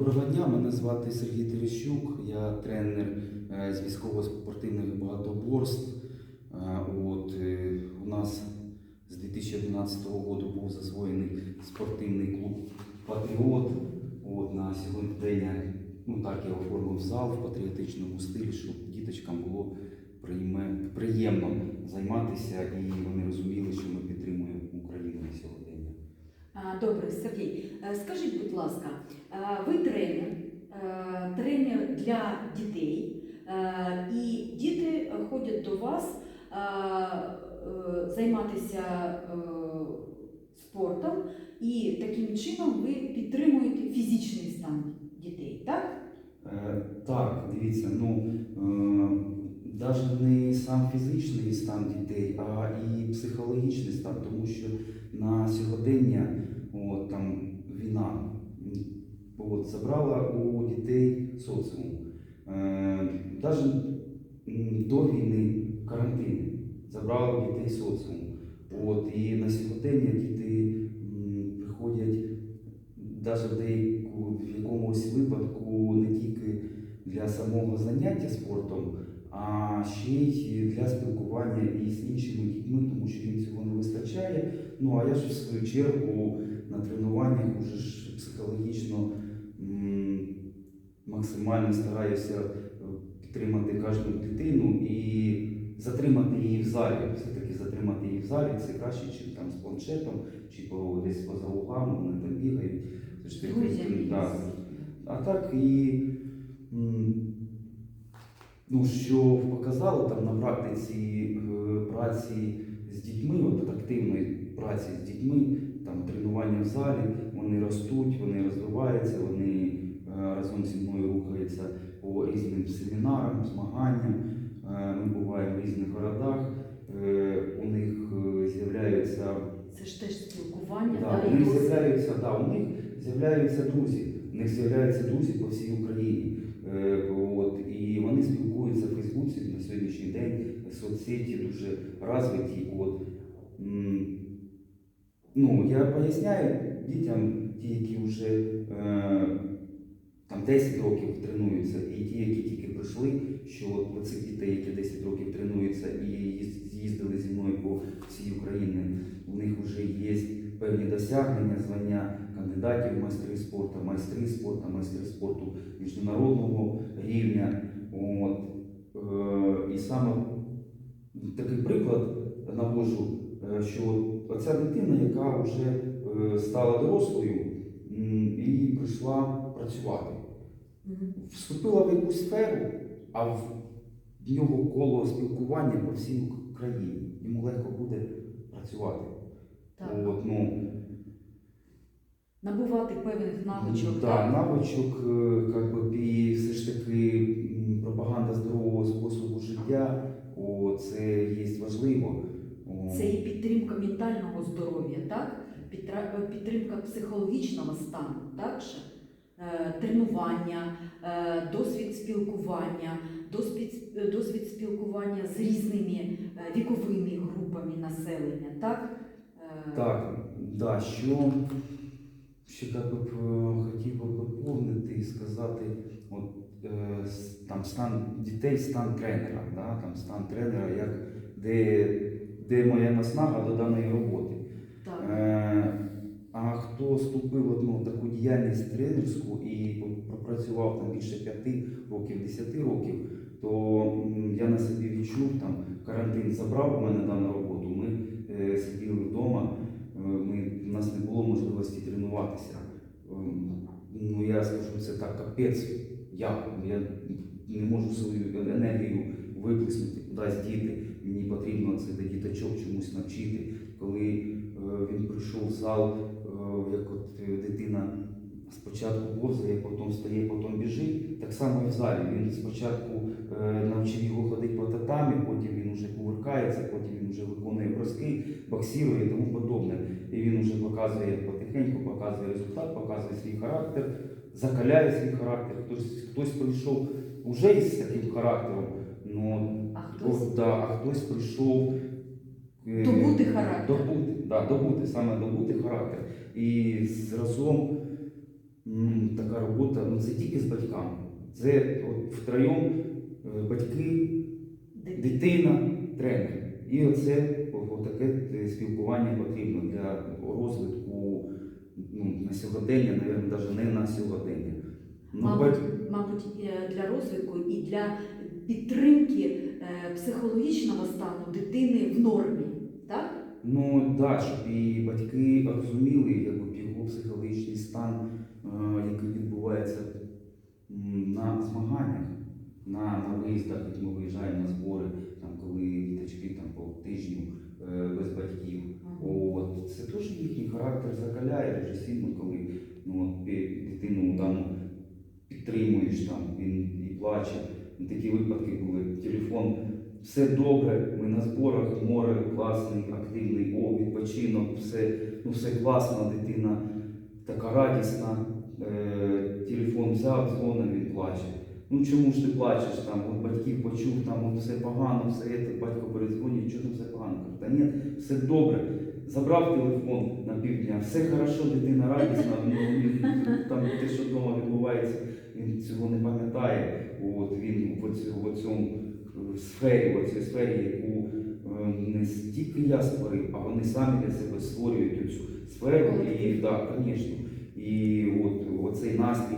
Доброго дня, мене звати Сергій Терещук, я тренер е, з військово-спортивних багатоборств. Е, От, е, у нас з 2011 року був засвоєний спортивний клуб Патріот. От, на сьогодні день ну, так я оформив зал в патріотичному стилі, щоб діточкам було приємно займатися і вони розуміли, що ми підтримуємо Україну. А, Добре, Сергій, Е, скажіть, будь ласка, е, ви тренер, е, тренер для дітей, і діти ходять до вас займатися спортом, і таким чином ви підтримуєте фізичний стан дітей, так? Так, дивіться, ну навіть не сам фізичний стан дітей, а і психологічний стан, тому що на сьогодення от, там, війна от, забрала у дітей соціум. Навіть до війни карантин забрала дітей соціум. От, і на сьогодення діти приходять навіть в якомусь випадку не тільки для самого заняття спортом, а ще й для спілкування із іншими дітьми, тому що їм цього не вистачає. Ну а я ж в свою чергу на тренуваннях уже ж психологічно максимально стараюся е, підтримати кожну дитину і затримати її в залі. Все-таки затримати її в залі це краще, ніж там з планшетом, чи по десь поза углами, вони там бігають. Це ж таки, Друзями. да. А так і ну, що показало там на практиці е, праці з дітьми, от активної праці з дітьми, там тренування в залі, вони ростуть, вони розвиваються, вони е, разом зі мною рухаються по різним семінарам, змаганням. Е, Ми буваємо в різних городах. Е, У них з'являються Це ж теж спілкування, Да, у них з'являються, да, у них з'являються друзі. У них з'являються друзі по всій Україні. От, і вони спілкуються в Фейсбуці на сьогоднішній день. Соцсеті дуже розвиті. От, ну, я поясняю дітям, ті, які вже е, там 10 років тренуються, і ті, які тільки прийшли, що от цих дітей, які 10 років тренуються і їздили зі мною по всій Україні, у них вже є певні досягнення, звання кандидатів в майстри спорту, майстри спорту, майстри спорту міжнародного рівня. От. Е, і саме такий приклад навожу, е, що оця дитина, яка вже е, стала дорослою і прийшла працювати, вступила в якусь сферу, а в нього коло спілкування по всій країні. Йому легко буде працювати. Так. От, ну, Набувати певних навичок, так? навичок, е, как би, і все ж таки пропаганда здорового способу життя, о, це є важливо. О, Це і підтримка ментального здоров'я, так? Підтримка психологічного стану, так же? Е, Тренування, е, досвід спілкування, досвід, е, досвід спілкування з різними е, віковими групами населення, так? Е, Так, да, що ще так б, е, хотів би доповнити і сказати, от, е, там стан дітей, стан тренера, да, там стан тренера, як, де, де моя наснага до даної роботи. Так. Е, А хто вступив в одну таку діяльність тренерську і пропрацював там більше 5 років, 10 років, то я на собі відчув там карантин забрав у мене дану роботу. Ми е, сиділи вдома, е, ми, у нас не було можливості тренуватися. Ну я скажу, це так капець. Як? Я не можу свою енергію виплеснути, кудись діти. Мені потрібно це діточок чомусь навчити. Коли е, він прийшов в зал, е, як от е, дитина спочатку повзає, потім стає, потім біжить. Так само і в залі. Він спочатку е, навчив його ходити по татамі, потім він вже кувыркається, потім він вже виконує броски, боксирує і тому подобне. І він вже показує потихеньку, показує результат, показує свій характер, закаляє свій характер. Хтось, хтось прийшов уже із таким характером. Ну, А хтось О, да, а хтось прийшов е, добути характер. добути, да, добути, саме добути характер. І зразом м, така робота, ну це тільки з батьками. Це от втроєм е, батьки, дитина, тренер. І оце таке е, спілкування потрібно для розвитку ну, на сьогодення, навіть навіть не на сьогодення. Ну, Мабуть, бать- мабуть, е, для розвитку і для підтримки е, психологічного стану дитини в нормі, так? Ну да, щоб і батьки розуміли, якби його психологічний стан, е, який відбувається на змаганнях, на, на виїздах, як ми виїжджаємо на збори, там коли діточки там по тижню без батьків. От це теж їхній характер закаляє дуже сильно, коли ну, дитину дану підтримуєш, там він і плаче. Ну, Такі випадки були. Телефон, все добре, ми на зборах, море класний, активний, о, відпочинок, все, ну, все класно, дитина така радісна. Е, телефон взяв, дзвонив, він плаче. Ну чому ж ти плачеш? Там от батьків почув, там от все погано, все це, батько передзвонює, що там все погано. Та ні, все добре. Забрав телефон на півдня, все хорошо, дитина радісна, ну, він, там те, що вдома відбувається, він цього не пам'ятає. От він в цьому сфері, в цій сфері, яку е, не стільки я створив, а вони самі для себе створюють цю сферу. І так, звісно. І от оцей настрій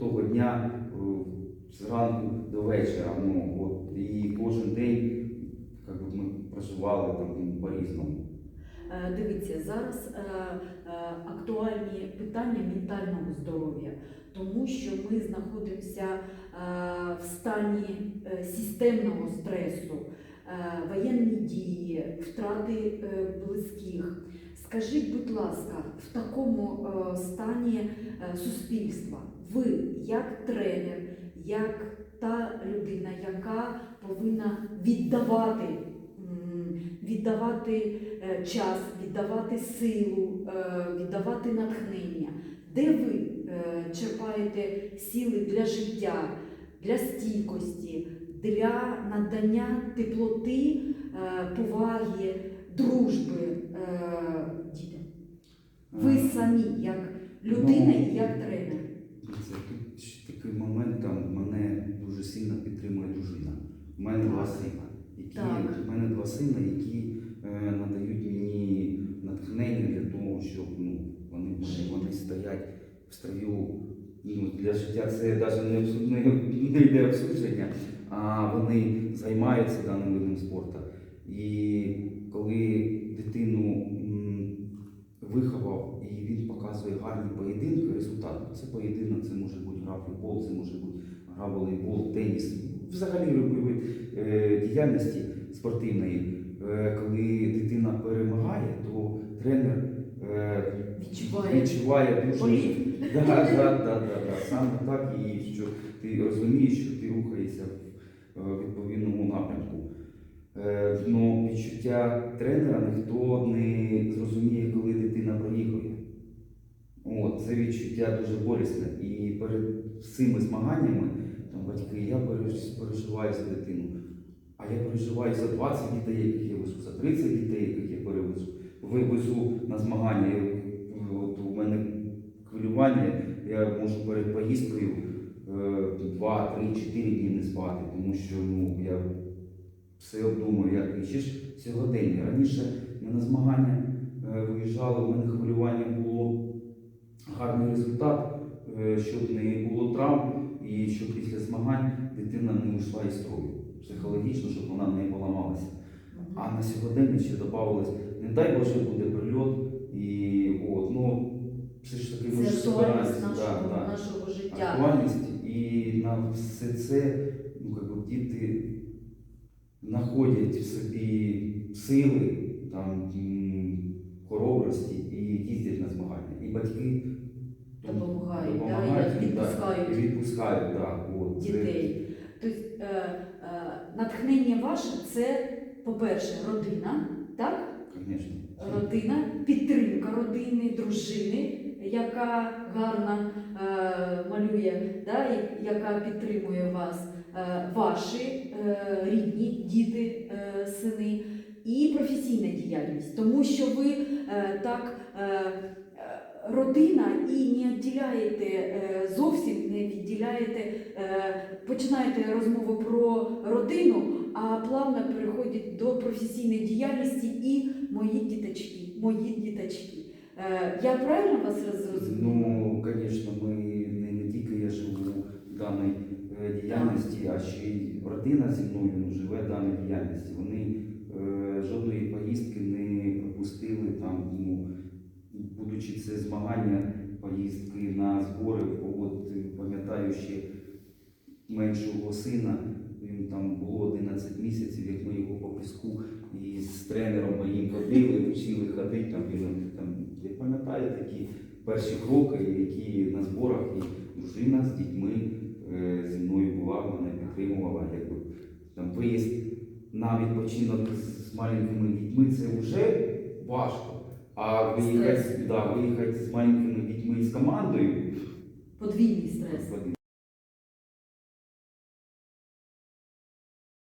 того дня е, зранку до вечора. Ну, от, і кожен день би, ми проживали там ну, по-різному. Е, Дивіться, зараз е, е, актуальні питання ментального здоров'я, тому що ми знаходимося е, в стані е, системного стресу, е, воєнні дії, втрати е, близьких. Скажіть, будь ласка, в такому е, стані е, суспільства ви як тренер, як та людина, яка повинна віддавати, віддавати е, час, віддавати силу, е, віддавати натхнення. Де ви е, черпаєте сили для життя, для стійкості, для надання теплоти, поваги, дружби дітям? Ви самі, як людина Ну, і як тренер. Тут такий момент, там мене дуже сильно підтримує дружина. У мене два сина, які у мене два сина, які е, надають мені натхнення для того, щоб ну, вони, вони, вони стоять в строю. Ну, для життя це навіть не, не, не йде обсудження, а вони займаються даним видом спорту. І коли дитину виховав і він показує гарні поєдинки, результат. Це поєдинок, це може бути гра футбол, це може бути гра волейбол, теніс. Взагалі любий вид е, діяльності спортивної. Е, коли дитина перемагає, то тренер е, Відчуває відчуває дуже. Да, да, да, да, да. Саме так і що ти розумієш, що ти рухаєшся в відповідному напрямку. Ну, відчуття тренера ніхто не зрозуміє, коли дитина проігрує. От, це відчуття дуже болісне. І перед цими змаганнями там, батьки, я переживаю за дитину. А я переживаю за 20 дітей, яких я везу, за 30 дітей, яких я перевезу. Вивезу на змагання. От у мене хвилювання, я можу перед поїздкою е, два, три, чотири дні не спати, тому що ну, я все обдумую, як і ще ж сьогодення. Раніше ми на змагання виїжджали, у мене хвилювання було гарний результат, е, щоб не було травм і щоб після змагань дитина не йшла із строю психологічно, щоб вона не поламалася. А на сьогодення ще додавалось, не дай Боже, буде прильот, і от, ну, все ж таки ми Це ж нашого, да, нашого життя. актуальність, і на все це ну, как би, діти знаходять в собі сили, там, хоробрості і їздять на змагання. І батьки Допомагають, да, і їм, да, відпускають і відпускають. Да, от, дітей. Тобто е, е, натхнення ваше це, по-перше, родина, так? Звісно. Родина, підтримка родини, дружини, яка гарно е, малює, да, яка підтримує вас, е, ваші е, рідні діти, е, сини, і професійна діяльність, тому що ви так е, е, родина і не відділяєте е, зовсім не відділяєте, е, починаєте розмову про родину, а плавно переходить до професійної діяльності і мої діточки, мої діточки. Е, Я правильно вас зрозуміла? Ну, звісно, ми не, тільки я живу в даній е, діяльності, а ще й родина зі мною живе в даній діяльності. Вони е, жодної поїздки не пропустили там, ну, будучи це змагання, поїздки на збори. От е, пам'ятаю ще меншого сина. Він там було 11 місяців, як ми його по піску і з тренером моїм ходили, вчили ходити. Там, він, там, я пам'ятаю такі перші кроки, які на зборах, і дружина з дітьми е, зі мною була, мене підтримувала. Якби, там, виїзд на відпочинок з маленькими дітьми це вже важко. А виїхати, да, виїхати з маленькими дітьми і з командою? Подвійний стрес.